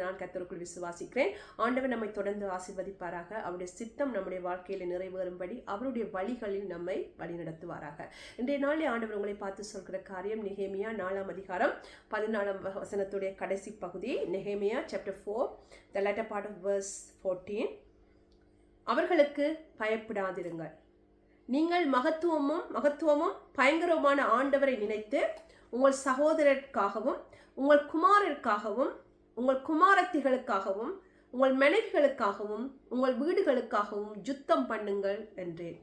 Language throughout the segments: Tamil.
என்று நான் கத்தருக்குள் விசுவாசிக்கிறேன். ஆண்டவர் நம்மை தொடர்ந்து ஆசிர்வதிப்பாராக. அவருடைய சித்தம் நம்முடைய வாழ்க்கையில் நிறைவேறும்படி அவருடைய வழிகளில் நம்மை வழிநடத்துவாராக. இன்றைய நாளில் ஆண்டவர் உங்களை பார்த்து சொல்கிற காரியம் நெகேமியா நாலாம் அதிகாரம் பதினாலாம் வசனத்துடைய கடைசி பகுதி. நெகேமியா chapter four the letter part of verse fourteen அவர்களுக்கு பயப்படாதிருங்கள். நீங்கள் மகத்துவமும் மகத்துவமும் பயங்கரமான ஆண்டவரை நினைத்து உங்கள் சகோதரருக்காகவும் உங்கள் குமாரருக்காகவும் உங்கள் குமாரத்திகளுக்காகவும் உங்கள் மனைவிகளுக்காகவும் உங்கள் வீடுகளுக்காகவும் யுத்தம் பண்ணுங்கள் என்றேன்.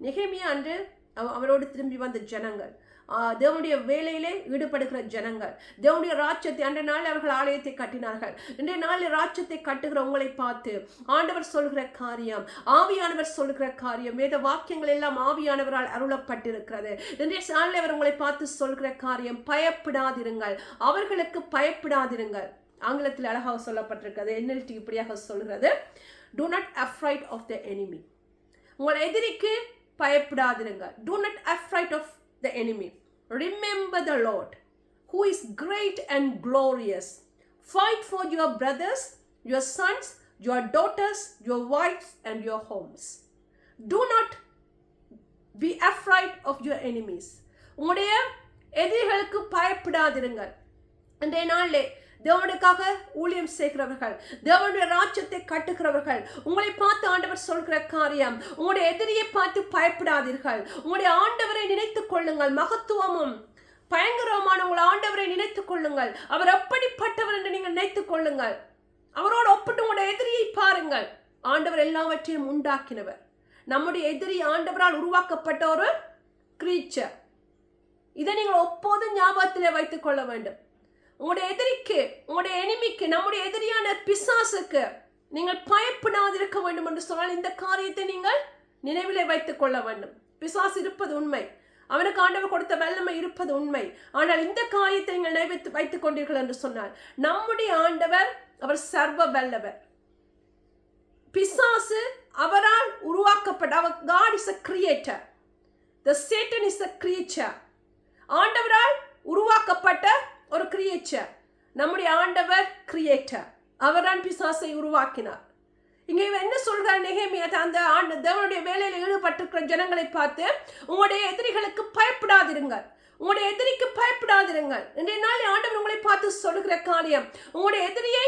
நெகேமியா அன்று அவ- அவரோடு திரும்பி வந்த ஜனங்கள் தேவனுடைய வேலையிலே ஈடுபடுகிற ஜனங்கள் தேவனுடைய ராஜ்யத்தை அன்றைய நாள் அவர்கள் ஆலயத்தை கட்டினார்கள். இன்றைய நாளில் ராஜ்யத்தை கட்டுகிற உங்களை பார்த்து ஆண்டவர் சொல்கிற காரியம் ஆவியானவர் சொல்கிற காரியம் வேத வாக்கியங்கள் எல்லாம் ஆவியானவரால் அருளப்பட்டிருக்கிறது. இன்றைய நாளில் அவர் உங்களை பார்த்து சொல்கிற காரியம் பயப்படாதிருங்கள். அவர்களுக்கு பயப்படாதிருங்கள். ஆங்கிலத்தில் அழகாக சொல்லப்பட்டிருக்கிறது என்எல்டி இப்படியாக சொல்கிறது do not afraid of the enemy உங்கள் எதிரிக்கு பயப்படாதிருங்க do not afraid of the enemy remember the lord who is great and glorious fight for your brothers your sons your daughters your wives and your homes do not be afraid of your enemies உங்களுடைய எதிரிகளுக்கு பயப்படாதிருங்கள் அன்றைய நாளில் தேவனுக்காக ஊழியம் செய்கிறவர்கள் தேவனுடைய ராஜ்யத்தை கட்டுகிறவர்கள் உங்களை பார்த்து ஆண்டவர் சொல்கிற காரியம் உங்களுடைய எதிரியை பார்த்து பயப்படாதீர்கள். உங்களுடைய ஆண்டவரை நினைத்துக் கொள்ளுங்கள். மகத்துவமும் பயங்கரமான உங்கள் ஆண்டவரை நினைத்துக் கொள்ளுங்கள். அவர் எப்படிப்பட்டவர் என்று நீங்கள் நினைத்துக் கொள்ளுங்கள். அவரோடு ஒப்பிட்டு உங்களுடைய எதிரியை பாருங்கள். ஆண்டவர் எல்லாவற்றையும் உண்டாக்கினவர். நம்முடைய எதிரி ஆண்டவரால் உருவாக்கப்பட்ட ஒரு கிரீச்சர் இதை நீங்கள் ஒப்போதும் ஞாபகத்திலே வைத்துக் கொள்ள வேண்டும். உங்களுடைய எதிரிக்கு உங்களுடைய எனிமிக்கு நம்முடைய எதிரியான பிசாசுக்கு நீங்கள் பயப்படாதிருக்க வேண்டும் என்று சொன்னால் இந்த காரியத்தை நீங்கள் நினைவிலே வைத்துக் கொள்ள வேண்டும். பிசாசு இருப்பது உண்மை. அவனுக்கு ஆண்டவர் கொடுத்த வல்லமை இருப்பது உண்மை. ஆனால் இந்த காரியத்தை நீங்கள் நினைவித்து வைத்துக் கொண்டீர்கள் என்று சொன்னார் நம்முடைய ஆண்டவர் அவர் சர்வ வல்லவர். பிசாசு அவரால் உருவாக்கப்பட்ட அவர் God is a creator the Satan is a creature ஆண்டவரால் உருவாக்கப்பட்ட ஒரு கிரியேச்சர் நம்முடைய ஆண்டவர் கிரியேட்டர் அவர்தான் பிசாசை உருவாக்கினார். இங்கே இவன் என்ன சொல்கிறார் நெகேமியா அந்த ஆண்டு தேவனுடைய வேலையில் ஈடுபட்டிருக்கிற ஜனங்களை பார்த்து உங்களுடைய எதிரிகளுக்கு பயப்படாதிருங்கள். உங்களுடைய எதிரிக்கு பயப்படாதிருங்கள். இன்றைய நாள் ஆண்டவர் உங்களை பார்த்து சொல்லுகிற காரியம் உங்களுடைய எதிரியை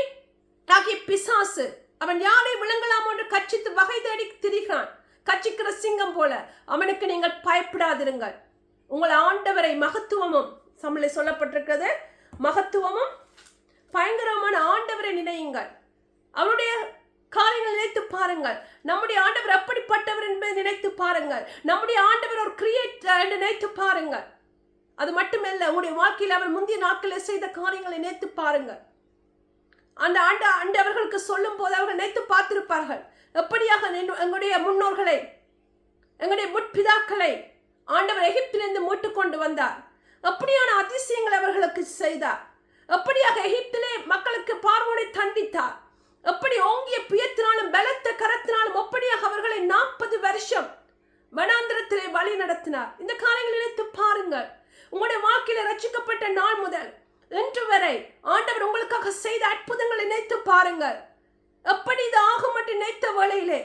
ஆகிய பிசாசு அவன் யாரை விளங்கலாம் என்று கட்சித்து வகை தேடி திரிகிறான். கட்சிக்கிற சிங்கம் போல. அவனுக்கு நீங்கள் பயப்படாதிருங்கள். உங்கள் ஆண்டவரை மகத்துவமும் தமிழில் சொல்லப்பட்டிருக்கிறது. மகத்துவமும் பயங்கரமான ஆண்டவரை நினையுங்கள். அவருடைய காரியங்கள் நினைத்து பாருங்கள். நம்முடைய ஆண்டவர் அப்படிப்பட்டவர் என்பதை நினைத்து பாருங்கள். நம்முடைய ஆண்டவர் ஒரு கிரியேட்டர் என்று நினைத்து பாருங்கள். அது மட்டுமல்ல உங்களுடைய வாழ்க்கையில் அவர் முந்தைய நாட்களில் செய்த காரியங்களை நினைத்து பாருங்கள். அந்த ஆண்டு ஆண்டவர்களுக்கு சொல்லும் போது அவர்கள் நினைத்து பார்த்திருப்பார்கள். எப்படியாக எங்களுடைய முன்னோர்களை எங்களுடைய முற்பிதாக்களை ஆண்டவர் எகிப்திலிருந்து மீட்டு கொண்டு வந்தார். அப்படியான அதிசயங்கள் அவர்களுக்கு செய்தார். எப்படியாக எகிப்திலே மக்களுக்கு பார்வோனை தண்டித்தார். எப்படி ஓங்கிய பியத்தினாலும் பலத்த கரத்தினாலும் எப்படியாக அவர்களை நாற்பது வருஷம் வனாந்திரத்திலே வழி நடத்தினார். இந்த காரியங்கள் நினைத்து பாருங்கள். உங்களுடைய வாழ்க்கையில ரச்சிக்கப்பட்ட நாள் முதல் இன்று வரை ஆண்டவர் உங்களுக்காக செய்த அற்புதங்களை நினைத்து பாருங்கள். எப்படி இது ஆகும் என்று நினைத்த வேளையிலே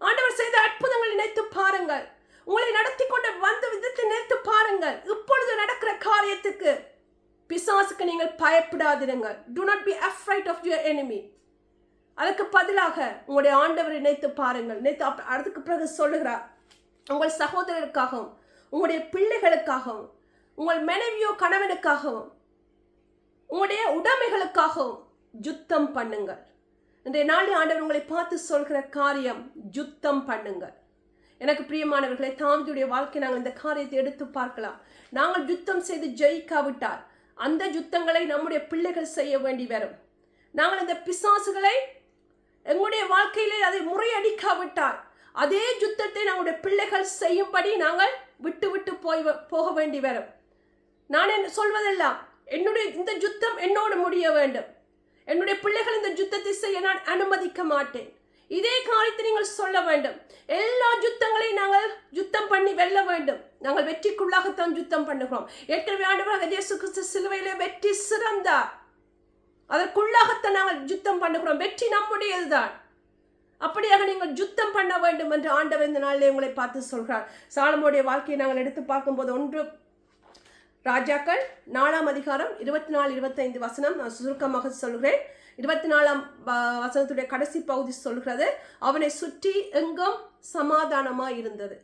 ஆண்டவர் செய்த அற்புதங்களை நினைத்து பாருங்கள். உங்களை நடத்தி கொண்டு வந்த விதத்தை நிறுத்து பாருங்கள். இப்பொழுது நடக்கிற காரியத்துக்கு பிசாசுக்கு நீங்கள் பயப்படாதிருங்கள். Do not be afraid of your enemy அதுக்கு பதிலாக உங்களுடைய ஆண்டவரை நினைத்து பாருங்கள். நினைத்து அதுக்கு பிறகு சொல்லுகிறார் உங்கள் சகோதரருக்காகவும் உங்களுடைய பிள்ளைகளுக்காகவும் உங்கள் மனைவியோ கணவனுக்காகவும் உங்களுடைய உடைமைகளுக்காகவும் யுத்தம் பண்ணுங்கள். இன்றைய நாளில் ஆண்டவர் உங்களை பார்த்து சொல்கிற காரியம் யுத்தம் பண்ணுங்கள். எனக்கு பிரியமானவர்களே தாவிதுடைய வாழ்க்கை நாங்கள் இந்த காரியத்தை எடுத்து பார்க்கலாம். நாங்கள் யுத்தம் செய்து ஜெயிக்காவிட்டால் அந்த யுத்தங்களை நம்முடைய பிள்ளைகள் செய்ய வேண்டி வரும். நாங்கள் இந்த பிசாசுகளை எங்களுடைய வாழ்க்கையிலே அதை முறையடிக்காவிட்டால் அதே யுத்தத்தை நம்முடைய பிள்ளைகள் செய்யும்படி நாங்கள் விட்டு விட்டு போய் வ- போக வேண்டி வரும். நான் என்ன சொல்வதெல்லாம் என்னுடைய இந்த யுத்தம் என்னோடு முடிய வேண்டும். என்னுடைய பிள்ளைகள் இந்த யுத்தத்தை செய்ய நான் அனுமதிக்க மாட்டேன். இதே காரியத்தை நீங்கள் சொல்ல வேண்டும். எல்லா யுத்தங்களையும் நாங்கள் யுத்தம் பண்ணி வெல்ல வேண்டும். நாங்கள் வெற்றிக்குள்ளாகத்தான் யுத்தம் பண்ணுகிறோம். ஏற்கனவே ஆண்டவராக இயேசு கிறிஸ்து சிலுவையிலே வெற்றி சிறந்தார். அதற்குள்ளாகத்தான் நாங்கள் யுத்தம் பண்ணுகிறோம். வெற்றி நம்முடையதுதான் அப்படியாக நீங்கள் யுத்தம் பண்ண வேண்டும் என்று ஆண்டவர் இந்த நாளிலே உங்களை பார்த்து சொல்கிறார். சாலமோடைய வாழ்க்கையை நாங்கள் எடுத்து பார்க்கும்போது ஒன்று ராஜாக்கள் நாலாம் அதிகாரம் இருபத்தி நாலு இருபத்தைந்து வசனம் நான் சுருக்கமாக சொல்கிறேன். இருபத்தி நாலாம் வ- வசனத்துடைய கடைசி பகுதி சொல்கிறது அவனை சுற்றி எங்கும் சமாதானமாக இருந்தது.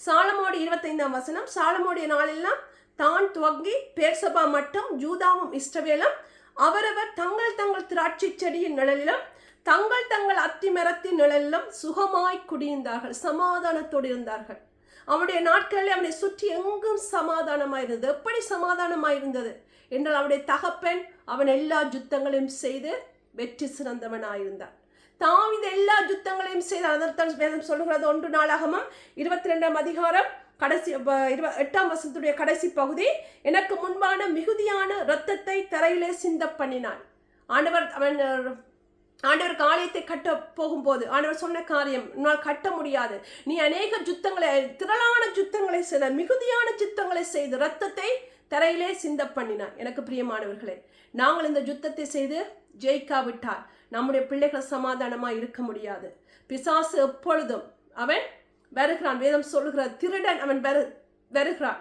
சாலமோடு இருபத்தைந்தாம் வசனம் சாலமோடைய நாளெல்லாம் தான் துவங்கி பேர்சபா மட்டும் ஜூதாவும் இஸ்ரவேலும் அவரவர் தங்கள் தங்கள் திராட்சை செடியின் நிழலிலும் தங்கள் தங்கள் அத்திமரத்தின் நிழலிலும் சுகமாய் குடியிருந்தார்கள் சமாதானத்தோடு இருந்தார்கள். அவனுடைய நாட்களில் அவனை சுற்றி எங்கும் சமாதானமாக இருந்தது. எப்படி சமாதானமாக இருந்தது? என்றால் அவருடைய தகப்பன் அவன் எல்லா யுத்தங்களையும் செய்து வெற்றி சிறந்தவனாயிருந்தான். இந்த எல்லா யுத்தங்களையும் செய்து அதற்கான வேதம் சொல்லுகிறது ஒன்று நாளாகமும் இருபத்தி ரெண்டாம் அதிகாரம் கடைசி இருப எட்டாம் வசத்துடைய கடைசி பகுதி எனக்கு முன்பான மிகுதியான இரத்தத்தை தரையிலே சிந்த பண்ணினான் ஆண்டவர் அவன் ஆண்டவர் ஆலயத்தை கட்ட போகும்போது ஆண்டவர் சொன்ன காரியம் உன்னால் கட்ட முடியாது. நீ அநேக யுத்தங்களை திரளான யுத்தங்களை செய்த மிகுதியான யுத்தங்களை செய்து ரத்தத்தை தரையிலே சிந்த பண்ணினார். எனக்கு பிரியமானவர்களே நாங்கள் இந்த யுத்தத்தை செய்து ஜெயிக்காவிட்டால் நம்முடைய பிள்ளைகள் சமாதானமாக இருக்க முடியாது. பிசாசு எப்பொழுதும் அவன் வருகிறான். வேதம் சொல்லுகிற திருடன் அவன் வரு வருகிறான்.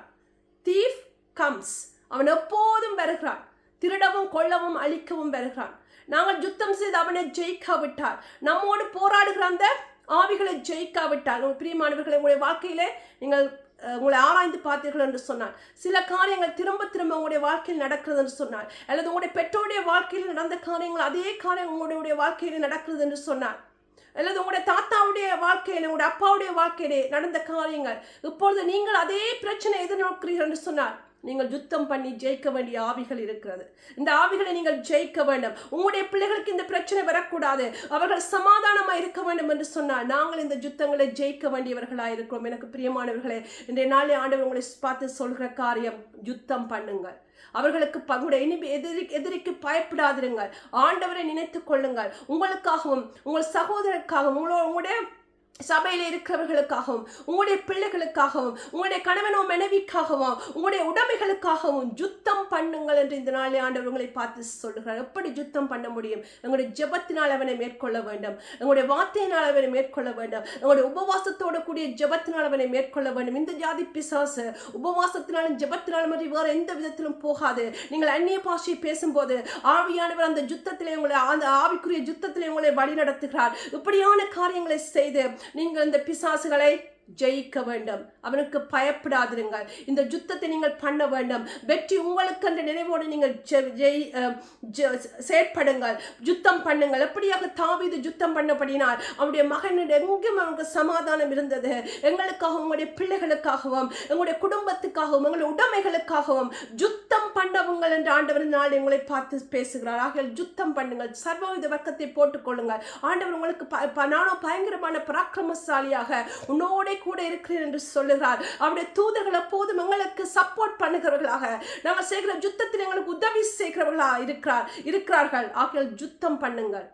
தீஃப் கம்ஸ் அவன் எப்போதும் வருகிறான். திருடவும் கொல்லவும் அழிக்கவும் வருகிறான். நாங்கள் யுத்தம் செய்து அவனை ஜெயிக்காவிட்டால் நம்மோடு போராடுகிற அந்த ஆவிகளை ஜெயிக்காவிட்டால். உங்கள் பிரியமானவர்களை உங்களுடைய வாழ்க்கையிலே நீங்கள் உங்களை ஆராய்ந்து பார்த்தீர்கள் என்று சொன்னார். சில காரியங்கள் திரும்ப திரும்ப உங்களுடைய வாழ்க்கையில் நடக்கிறது என்று சொன்னார். அல்லது உங்களுடைய பெற்றோருடைய வாழ்க்கையில் நடந்த காரியங்கள் அதே காரியம் உங்களுடைய வாழ்க்கையில் நடக்கிறது என்று சொன்னார். அல்லது உங்களுடைய தாத்தாவுடைய வாழ்க்கையில் உங்களுடைய அப்பாவுடைய வாழ்க்கையிலே நடந்த காரியங்கள். இப்பொழுது நீங்கள் அதே பிரச்சனை எதிர்நோக்கிறீர்கள் என்று சொன்னார். நீங்கள் யுத்தம் பண்ணி ஜெயிக்க வேண்டிய ஆவிகள் இருக்கிறது. இந்த ஆவிகளை நீங்கள் ஜெயிக்க வேண்டும். உங்களுடைய பிள்ளைகளுக்கு இந்த பிரச்சனை வரக்கூடாது. அவர்கள் சமாதானமாக இருக்க வேண்டும் என்று சொன்னால் நாங்கள் இந்த யுத்தங்களை ஜெயிக்க வேண்டியவர்களாக இருக்கிறோம். எனக்கு பிரியமானவர்களே இன்றைய நாளே ஆண்டு உங்களை பார்த்து சொல்கிற காரியம் யுத்தம் பண்ணுங்கள். அவர்களுக்கு பங்குடைய இனிமே எதிரி எதிரிக்கு பயப்படாதிருங்கள். ஆண்டவரை நினைத்து கொள்ளுங்கள். உங்களுக்காகவும் உங்கள் சகோதரருக்காகவும் உங்களோட உங்களுடைய சபையில் இருக்கிறவர்களுக்காகவும் உங்களுடைய பிள்ளைகளுக்காகவும் உங்களுடைய கணவனோ மனைவிக்காகவும் உங்களுடைய உடைமைகளுக்காகவும் யுத்தம் பண்ணுங்கள் என்று இந்த நாளில் ஆண்டவர் உங்களை பார்த்து சொல்லுகிறார். எப்படி யுத்தம் பண்ண முடியும்? எங்களுடைய ஜெபத்தினால் அவனை மேற்கொள்ள வேண்டும். எங்களுடைய வார்த்தையினால் அவனை மேற்கொள்ள வேண்டும். எங்களுடைய உபவாசத்தோடு கூடிய ஜெபத்தினால் அவனை மேற்கொள்ள வேண்டும். இந்த ஜாதி பிசாசு உபவாசத்தினாலும் ஜபத்தினாலும் மாதிரி வேறு எந்த விதத்திலும் போகாது. நீங்கள் அந்நிய பாஷையை பேசும்போது ஆவியானவர் அந்த யுத்தத்திலே உங்களை அந்த ஆவிக்குரிய யுத்தத்திலே உங்களை வழி நடத்துகிறார் இப்படியான காரியங்களை செய்து நீங்கள் இந்த பிசாசுகளை ஜெயிக்க வேண்டும். அவனுக்கு பயப்படாதிருங்கள். இந்த யுத்தத்தை நீங்கள் பண்ண வேண்டும். வெற்றி உங்களுக்கு அந்த நினைவோடு நீங்கள் ஜெய் செயற்படுங்கள். யுத்தம் பண்ணுங்கள். எப்படியாக தாவிது யுத்தம் பண்ணப்படினால் அவனுடைய மகனிடம் எங்கும் அவனுக்கு சமாதானம் இருந்தது. எங்களுக்காகவும் உங்களுடைய பிள்ளைகளுக்காகவும் எங்களுடைய குடும்பத்துக்காகவும் எங்களுடைய உடைமைகளுக்காகவும் யுத்தம் பண்ணவுங்கள் என்று ஆண்டவர் நாள் எங்களை பார்த்து பேசுகிறார். ஆகிய யுத்தம் பண்ணுங்கள். சர்வவித வர்க்கத்தை போட்டுக்கொள்ளுங்கள். ஆண்டவர் உங்களுக்கு ப- ப- பயங்கரமான பராக்கிரமசாலியாக உன்னோட கூட இருக்கிறேன் என்று சொல்லுகிறார். அவருடைய தூதர்கள் எப்போதும் எங்களுக்கு சப்போர்ட் பண்ணுகிறவர்களாக நாங்கள் செய்கிற யுத்தத்தில் எங்களுக்கு உதவி செய்கிறவர்களாக இருக்கிறார் இருக்கிறார்கள். ஆகிய யுத்தம் பண்ணுங்கள்.